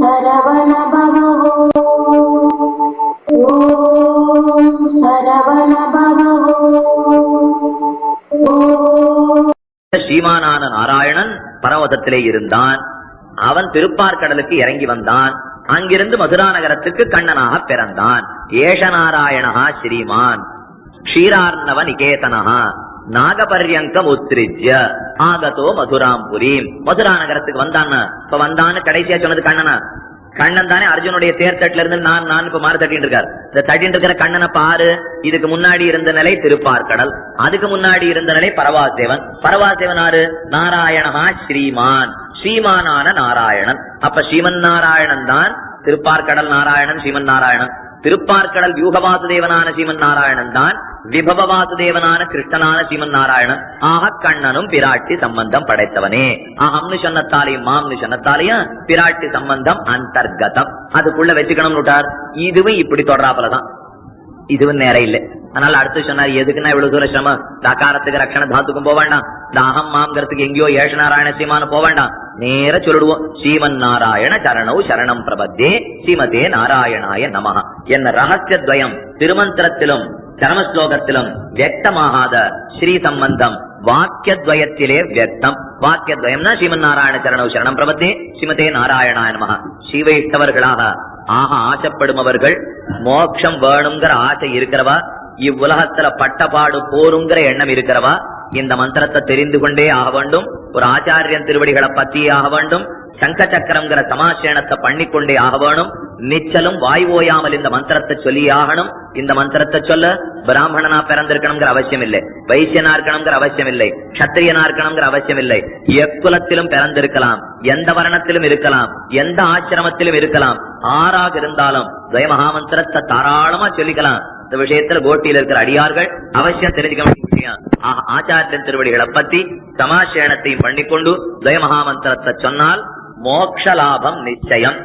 சரவண பவோ ஓம் சரவண பவோ ஸ்ரீமானான நாராயணன் பரவதத்திலே இருந்தான். அவன் திருப்பார்கடலுக்கு இறங்கி வந்தான். அங்கிருந்து மதுரா நகரத்துக்கு கண்ணனாக பிறந்தான். ஏஷ நாராயணா ஸ்ரீமான். க்ஷீரார்ணவ நிகேதனஹா. நாகபர்யங்கம் உத்ரிஜ்ய. ஆகதோ மதுராம்புரி மதுரா நகரத்துக்கு வந்தான் இப்ப வந்தான்னு கடைசியா சொன்னது கண்ணனா. கண்ணன் தானே அர்ஜுனுடைய தேர்தட்டுல இருந்து நான் நான் இப்ப மாறு தட்டிட்டு இருக்காரு. இந்த தட்டிட்டு இருக்கிற கண்ணனை பாரு. இதுக்கு முன்னாடி இருந்த நிலை திருப்பார்கடல். அதுக்கு முன்னாடி இருந்த நிலை பரவாசேவன். பரவாசேவன் ஆறு? நாராயணஹா ஸ்ரீமான். ஸ்ரீமானான நாராயணன். அப்ப ஸ்ரீமன் நாராயணன் தான் திருப்பார்கடல் நாராயணன் ஸ்ரீமன் நாராயணன். திருப்பார்கடல் வியூகவாசுதேவனான சீமன் நாராயணன் தான் விபவ வாசுதேவனான கிருஷ்ணனான சீமன் நாராயணன் ஆக கண்ணனும் பிராட்டி சம்பந்தம் படைத்தவனே. அகம்னு சொன்னத்தாலையும் மாம்னு சொன்னத்தாலையும் பிராட்டி சம்பந்தம் அந்தர்கதம். அதுக்குள்ள வச்சுக்கணும்னு விட்டார். இதுவும் இப்படி தொடராப்பலதான் இதுவும் நேரம் இல்லை. அதனால அடுத்து சொன்னார் எதுக்குன்னா இவ்வளவு தூரம் சிரமம் தக்காரத்துக்கு ரக்ஷண தாத்துக்கும் போக வேண்டாம். இந்த மாம்ங்கிறதுக்கு எங்கேயோ ஏஷ நாராயண சீமான போக வேண்டாம். நேர சொல்லிடுவோம். ஸ்ரீமன் நாராயண சரணவு சரணம் பிரபத்தே ஸ்ரீமதே நாராயணாய நமஹ. என்ன ரகசிய துவயம் திருமந்திரத்திலும் சரமஸ்லோகத்திலும் வியக்தமாகாத ஸ்ரீ சம்பந்தம் வாக்கியத்வயத்திலே வியக்தம். வாக்கியத்வயம்னா ஸ்ரீமன் நாராயண சரணவு சரணம் பிரபத்தே ஸ்ரீமதே நாராயணாய நமஹ. ஸ்ரீவைஷ்ணவர்களாக ஆக ஆசைப்படுபவர்கள் மோட்சம் வேணுங்கிற ஆசை இருக்கிறவா? இவ்வுலகத்துல பட்டபாடு போருங்கிற எண்ணம் இருக்கிறவா? இந்த மந்திரத்தை தெரிந்து கொண்டே ஆக வேண்டும். ஒரு ஆச்சாரியன் திருவடிகளை பத்தியே ஆக வேண்டும். சங்க சக்கரம்ங்கிற சமாசேனத்தை பண்ணிக்கொண்டே ஆக வேணும். நிச்சலும் வாய் ஓயாமல் இந்த மந்திரத்தை சொல்லி ஆகணும். இந்த மந்திரத்தை சொல்ல பிராமணனா பிறந்திருக்கணுங்கிற அவசியம் இல்லை. வைசியனா இருக்கணுங்கிற அவசியம் இல்லை. கத்திரியனா இருக்கணுங்கிற அவசியம் இல்லை. எக்குலத்திலும் பிறந்திருக்கலாம். எந்த வர்ணத்திலும் இருக்கலாம். எந்த ஆசிரமத்திலும் இருக்கலாம். ஆறாக இருந்தாலும் துவய மகாமந்திரத்தை தாராளமா சொல்லிக்கலாம். இந்த விஷயத்துல கோட்டியில் இருக்கிற அடியார்கள் அவசியம் தெரிஞ்சுக்க வேண்டிய விஷயம். ஆச்சாரியன் திருவடிகளை பத்தி சமாசேனத்தையும் பண்ணிக்கொண்டு துவய மகாமந்திரத்தை சொன்னால் மோட்ச லாபம் நிச்சயம்.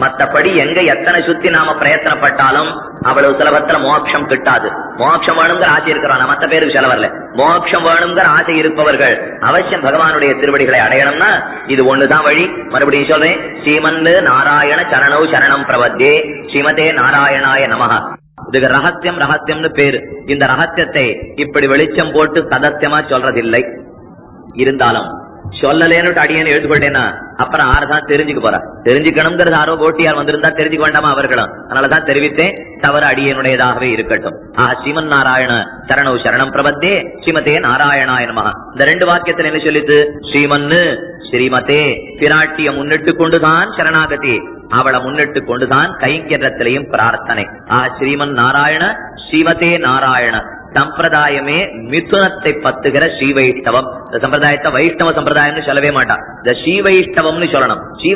மத்தபடி எங்க எத்தனை சுத்தி நாம பிரயத்தனப்பட்டாலும் அவ்வளவு சுலபத்துல மோட்சம் கிட்டாது. மோட்சம் வேணுங்கிற ஆசை இருக்கிறான். மத்த பேருக்கு சொல்ல வரல. மோட்சம் வேணுங்கிற ஆசை இருப்பவர்கள் அவசியம் பகவானுடைய திருவடிகளை அடையணும்னா இது ஒண்ணுதான் வழி. மறுபடியும் சொல்றேன் ஸ்ரீமந்து நாராயண சரணௌ சரணம் பிரபத்தே ஸ்ரீமதே நாராயணாய நமகா இதுக்கு ரகசியம் ரகசியம்னு பேரு. இந்த ரகசியத்தை இப்படி வெளிச்சம் போட்டு சதத்தியமா சொல்றதில்லை. இருந்தாலும் சொல்லலேன்னு அடியேன்னு எழுதுபட்டேன்னா அப்புறம் ஆறுதான் தெரிஞ்சுக்க போற. தெரிஞ்சுக்கணுங்கிறது ஆரோ போட்டியார் வந்திருந்தா தெரிஞ்சுக்க வேண்டாமா அவர்களும்? அதனாலதான் தெரிவித்தேன் தவறு அடியனுடையதாகவே இருக்கட்டும். ஆஹ் ஸ்ரீமன் நாராயண சரணவு சரணம் பிரபத்தே ஸ்ரீமதே நாராயணாயன் மகா இந்த ரெண்டு வாக்கியத்துல என்ன சொல்லித்து ஸ்ரீமன்னு ஸ்ரீமதே பிராட்டிய முன்னிட்டு கொண்டுதான் சரணாகதி அவளை முன்னிட்டு கொண்டுதான் கைங்கரத்திலையும் பிரார்த்தனை. ஆ ஸ்ரீமன் நாராயண ஸ்ரீமதே நாராயண. சம்பிரதாயமே மிதுனத்தை பத்துகிற ஸ்ரீவைஷ்ணவம் இந்த சம்பிரதாயத்தை வைஷ்ணவ சம்பிரதாயம்னு சொல்லவே மாட்டான். இந்த ஸ்ரீ சொல்லணும். ஸ்ரீ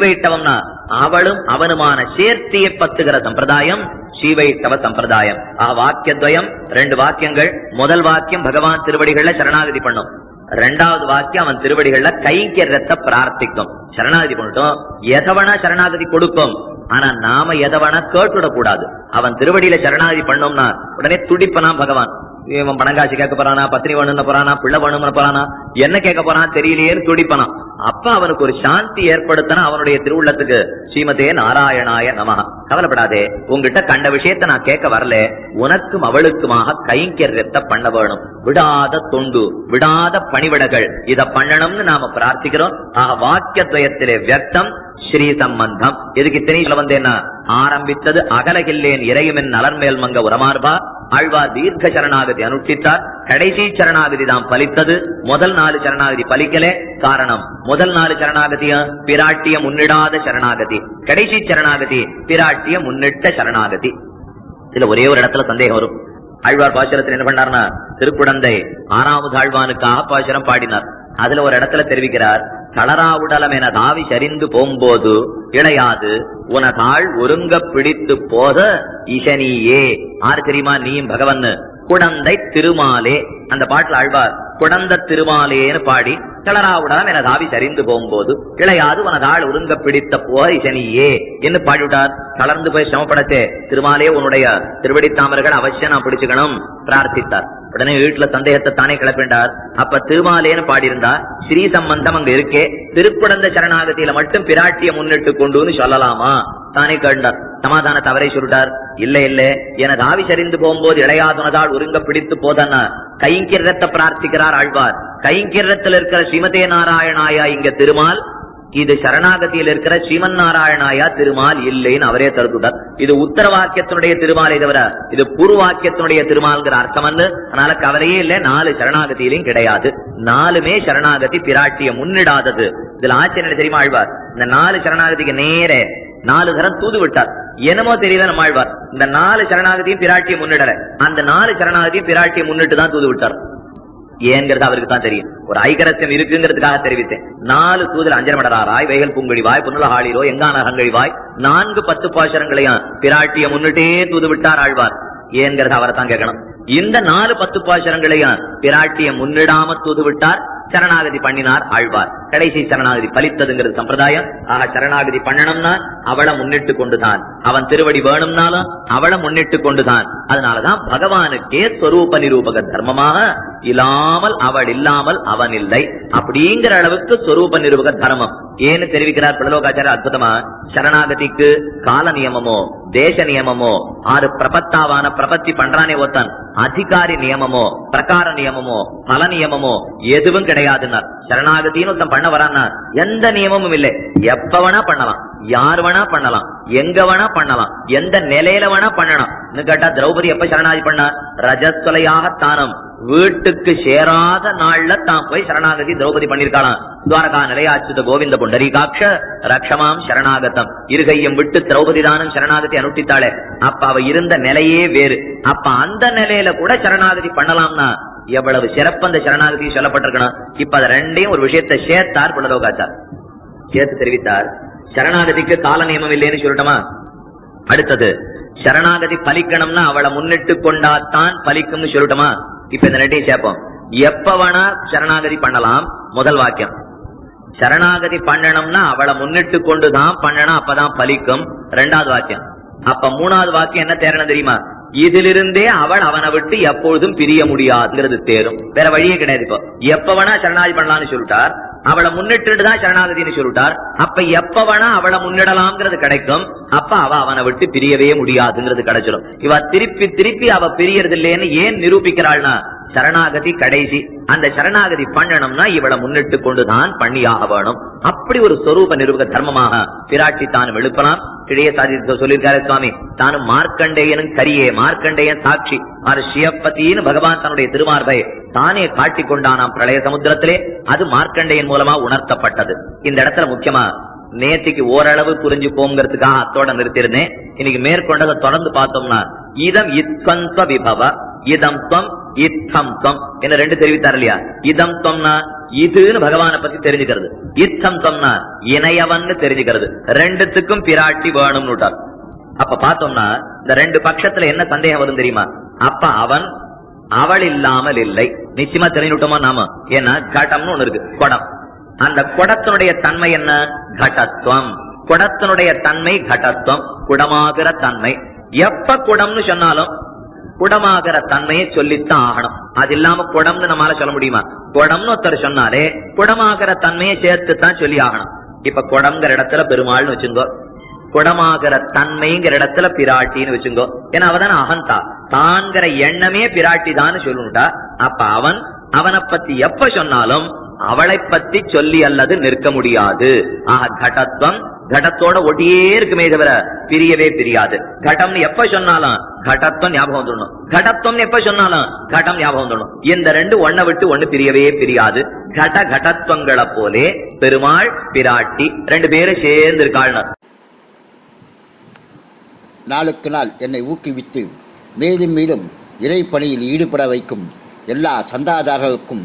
அவளும் அவனுமான சேர்த்தியை பத்துகிற சம்பிரதாயம் ஸ்ரீவைஷ்ணவ சம்பிரதாயம். ஆ வாக்கியத்வயம் ரெண்டு வாக்கியங்கள். முதல் வாக்கியம் பகவான் திருவடிகள்ல சரணாகதி பண்ணும். ரெண்டாவது வாக்கியம் அவன் திருவடிகள்ல கைங்கரியத்தை பிரார்த்திக்கும். சரணாகதி பண்ணிட்டோம் எதவனா சரணாகதி கொடுக்கும். ஆனா நாம எதவனா கேட்டுடக்கூடாது அவன் திருவடியில சரணாகதி பண்ணோம்னா உடனே துடிப்பனா பகவான். இவன் பணங்காட்சி கேட்க போறானா பத்தினி வேணும்னு போறானா பிள்ளை வேணும்னு போறானா என்ன கேட்க போறான் தெரியலையேன்னு துடிப்பனா அப்ப அவனுக்கு ஒரு சாந்தி ஏற்படுத்தன அவனுடைய திருவுள்ளத்துக்கு. ஸ்ரீமதே நாராயணாய நமக கவலைப்படாதே. உங்ககிட்ட கண்ட விஷயத்தை நான் கேட்க வரல. உனக்கும் அவளுக்குமாக கைங்கரியத்தை பண்ண வேணும். விடாத தொண்டு விடாத பணிவிடகள். இத பண்ணணும்னு நாம பிரார்த்திக்கிறோம். ஆக வாக்கியத்வயத்திலே வியக்தம் ஸ்ரீ சம்பந்தம் எதுக்கு இத்தனை சொல்ல வந்தேன்னா ஆரம்பித்தது அகலகில்லேன் இறையுமென் நலன்மேல் மங்க உரமார்பா. ஆழ்வார் தீர்க்க சரணாகதி அனுஷ்டித்தார். கடைசி சரணாகதி தான் பலித்தது. முதல் நாலு சரணாகதி பலிக்கலே. காரணம் முதல் நாலு சரணாகதிய? பிராட்டிய முன்னிடாத சரணாகதி. கடைசி சரணாகதி பிராட்டிய முன்னிட்ட சரணாகதி. இதுல ஒரே ஒரு இடத்துல சந்தேகம் வரும். ஆழ்வார் பாசுரத்தில் என்ன பண்ணார்னா திருக்குடந்தை ஆறாவது ஆழ்வானுக்காக பாசுரம் பாடினார். அதுல ஒரு இடத்துல தெரிவிக்கிறார் தளராவுடலம் என தாவி சரிந்து போகும்போது இளையாது உனதாள் ஒருங்க பிடித்து போத இசனியே. ஆறு தெரியுமா? நீயும் பகவன் குடந்தை திருமாலே. அந்த பாட்டுல ஆழ்வார் குடந்த திருமாலேன்னு பாடி தளராவுடலம் என தாவி சரிந்து போகும்போது கிளையாது உனதாள் உருங்க பிடித்த போய் சனியே என்று பாடிவிட்டார். தளர்ந்து போய் சிரமப்படத்தே திருமாலே உன்னுடைய திருவடி தாமர்கள் அவசியம் நான் பிடிச்சுக்கணும் பிரார்த்தித்தார். உடனே வீட்டுல சந்தேகத்தை தானே கிளப்பிண்டார் அப்ப திருமாலேன்னு பாடியிருந்தா ஸ்ரீ சம்பந்தம் அங்க இருக்கே திருக்குடந்த சரணாகத்தியில மட்டும் பிராட்டிய முன்னிட்டு கொண்டுன்னு சொல்லலாமா? தானே கேட்டார். சமாதான தவறை சொல்லிட்டார். இல்ல இல்ல எனது ஆவி சரிந்து போகும்போது இளையாதுனதால் ஒருங்க பிடித்து போதன்னா கைங்கிரத்தை பிரார்த்திக்கிறார் ஆழ்வார். கைங்கிரத்தில் இருக்கிற ஸ்ரீமதே நாராயணாயா இங்க திருமால் இது சரணாகதியில் இருக்கிற ஸ்ரீமன் நாராயணாயா திருமால் இல்லைன்னு அவரே தடுத்துட்டார் இது உத்தர வாக்கியத்தினுடைய திருமாலை தவிர இது பூர்வ வாக்கியத்தினுடைய திருமால்ங்கிற அர்த்தம் வந்து அதனால கவலையே இல்ல நாலு சரணாகதியிலும் கிடையாது. நாலுமே சரணாகதி பிராட்டிய முன்னிடாதது. இதுல ஆச்சரியம் தெரியுமா ஆழ்வார்? இந்த நாலு சரணாகதிக்கு நேர நாலு தரம் தூது விட்டார். என்னமோ தெரியல நம்ம ஆழ்வார். இந்த நாலு சரணாகதியும் பிராட்டியை முன்னிடல. அந்த நாலு சரணாகதியும் பிராட்டியை முன்னிட்டு தான் தூது விட்டார். ஏங்கிறது அவருக்கு தான் தெரியும். ஒரு ஐகரத்தியம் இருக்குங்கிறதுக்காக தெரிவித்தேன். நாலு தூதர் மடராய் வைகல் பூங்கழிவாய் வாய் புன்னலஹாளிரோ எங்கான அகங்கழிவாய் நான்கு பத்து பாசரங்களையும் பிராட்டிய முன்னிட்டே தூது விட்டார் ஆழ்வார். ஏங்கிறது அவரை தான் கேட்கணும். இந்த நாலு பத்து பாசரங்களையும் பிராட்டியை முன்னிடாம தூதுவிட்டார் சரணாகதி பண்ணினார் ஆழ்வார். கடைசி சரணாகதி பலித்ததுங்கிறது சம்பிரதாயம். ஆக சரணாகதி பண்ணணும்னா அவளை முன்னிட்டு கொண்டுதான். அவன் திருவடி வேணும்னாலும் அவளை முன்னிட்டு கொண்டுதான். அதனாலதான் பகவானுக்கே ஸ்வரூப நிரூபக தர்மமாக இல்லாமல் அவள் இல்லாமல் அவன் இல்லை. அப்படிங்கிற அளவுக்கு ஸ்வரூப நிரூபக தர்மம். ஏன்னு தெரிவிக்கிறார் பிரலோகாச்சார அற்புதமா? சரணாகதிக்கு கால நியமமோ தேச நியமமோ ஆறு பிரபத்தாவான பிரபத்தி பண்றானே ஒருத்தன். அதிகாரி நியமமோ பிரகார நியமமோ பல நியமமோ எதுவும் கிடையாதுன்னார். சரணாகதின்னு ஒருத்தன் பண்ண வரான்னா எந்த நியமமும் இல்லை. எப்ப வேணா பண்ணலாம். யார் வேணா பண்ணலாம். எங்க வேணா பண்ணலாம். எந்த நிலையில வேணா பண்ணலாம் கேட்டா திரௌபதி எப்ப சரணாகதி பண்ணா? ரஜஸ்வலையாக தானம். வீட்டுக்கு சேராத நாள்ல தான் போய் சரணாகதி திரௌபதி பண்ணிருக்காளாம். துவாரகா நிலையாச்சுத கோவிந்த புண்டரீகாட்ச ரக்ஷமாம் சரணாகதம். இருகையும் விட்டு திரௌபதி தானம் சரணாகதி அனுஷ்டித்தாளே. அப்ப அவ இருந்த நிலையே வேறு. அப்ப அந்த நிலையில கூட சரணாகதி பண்ணலாம்னா எவ்வளவு சிறப்பு அந்த சரணாகதி சொல்லப்பட்டிருக்கணும் இப்ப அத ரெண்டையும் ஒரு விஷயத்தை சேர்த்தார் புலலோகாச்சார் சேர்த்து தெரிவித்தார். சரணாகதிக்கு கால நியமம் இல்லைன்னு சொல்லட்டுமா? அடுத்தது சரணாகதி பலிக்கணும்னா அவளை முன்னிட்டு கொண்டாத்தான் பலிக்கும்னு சொல்லட்டுமா? இப்ப இந்த ரெண்டையும் சேர்ப்போம். எப்ப வேணா சரணாகதி பண்ணலாம் முதல் வாக்கியம். சரணாகதி பண்ணணும்னா அவளை முன்னிட்டு கொண்டுதான் பண்ணணும் அப்பதான் பலிக்கும். ரெண்டாவது வாக்கியம். அப்ப மூணாவது வாக்கியம் என்ன தேரணும் தெரியுமா? இதிலிருந்தே அவள் அவனை விட்டு எப்பொழுதும் பிரிய முடியாதுங்கிறது தேரும். வேற வழியே கிடையாது இப்போ. எப்ப வேணா சரணாதி பண்ணலாம்னு சொல்லிட்டார். அவளை முன்னிட்டு தான் சரணாகதின்னு சொல்லிட்டார். அப்ப எப்ப வேணா அவளை முன்னிடலாம்ங்கிறது கிடைக்கும். அப்ப அவ அவனை விட்டு பிரியவே முடியாதுங்கிறது கிடைச்சிடும் இவ திருப்பி திருப்பி அவ பிரியறது இல்லைன்னு ஏன் நிரூபிக்கிறாள்னா சரணாகதி கடைசி. அந்த சரணாகதி பண்ணணும்னா இவளை முன்னிட்டு கொண்டுதான் பண்ணியாக வேணும். அப்படி ஒரு சொரூப நிரூபக தர்மமாக பிராட்டி தானும் எழுப்பலாம் இடைய சாதி சொல்லியிருக்காரு சுவாமி தானும் மார்க்கண்டேயனும் கரியே மார்க்கண்டேயன் சாட்சி. ஆறு பகவான் தன்னுடைய திருமார்பை தானே காட்டிக் கொண்டானாம் பிரளய சமுத்திரத்திலே. அது மார்க்கண்டேயன் மூலமா உணர்த்தப்பட்டது. இந்த இடத்துல முக்கியமா நேத்திக்கு ஓரளவு புரிஞ்சு போங்கிறதுக்காக அத்தோட நிறுத்தியிருந்தேன். இன்னைக்கு மேற்கொண்டதை தொடர்ந்து பார்த்தோம்னா இதம் இத்வந்த விபவ இதம் துவம் இத்தம் துவம் என்ன ரெண்டு தெரிவித்தார் இல்லையா? இதம் தொம்னா இதுன்னு பகவானை பத்தி தெரிஞ்சுக்கிறது. இத்தம் தொம்னா இணையவன்னு தெரிஞ்சுக்கிறது. ரெண்டுத்துக்கும் பிராட்டி வேணும்னு விட்டார். அப்ப பார்த்தோம்னா இந்த ரெண்டு பட்சத்துல என்ன சந்தேகம் வரும் தெரியுமா? அப்ப அவன் அவள் இல்லாமல் இல்லை. நிச்சயமா தெரிஞ்சுட்டோமா நாம? ஏன்னா கடம்னு ஒண்ணு இருக்கு. குடம். அந்த குடத்தினுடைய தன்மை என்ன? கடத்துவம் குடத்தினுடைய தன்மை கடத்துவம் குடமாகிற தன்மை. எப்ப குடம்னு சொன்னாலும் குடமாகிற தன்மையை சொல்லித்தான் ஆகணும். அது இல்லாம குடம்னு நம்மளால சொல்ல முடியுமா? குடம்னு ஒருத்தர் சொன்னாலே குடமாகிற தன்மையை சேர்த்து தான் சொல்லி ஆகணும். இப்ப குடம்ங்கிற இடத்துல பெருமாள்னு வச்சுங்கோ. குடமாகிற தன்மைங்கிற இடத்துல பிராட்டின்னு வச்சுங்கோ. ஏன்னா அவதான அகந்தா. தான்கிற எண்ணமே பிராட்டி தான் சொல்லணுட்டா அப்ப அவன் அவனை பத்தி எப்ப சொன்னாலும் அவளை பத்தி சொல்லி அல்லது நிற்க முடியாது. ஆக கடத்துவம் கடத்தோட ஒட்டியே இருக்குமே தவிர பிரியவே பிரியாது. கடம்னு எப்ப சொன்னாலும் கடத்துவம் ஞாபகம் வந்துடணும். கடத்துவம் எப்ப சொன்னாலும் கடம் ஞாபகம் வந்துடணும். இந்த ரெண்டு ஒன்ன விட்டு ஒண்ணு பிரியவே பிரியாது. கட கடத்துவங்களை போலே பெருமாள் பிராட்டி ரெண்டு பேரும் சேர்ந்து இருக்காள் நாளுக்கு நாள் என்னை ஊக்குவித்து மேலும் மேலும் இறைப்பணியில் ஈடுபட வைக்கும் எல்லா சந்தாதாரர்களுக்கும்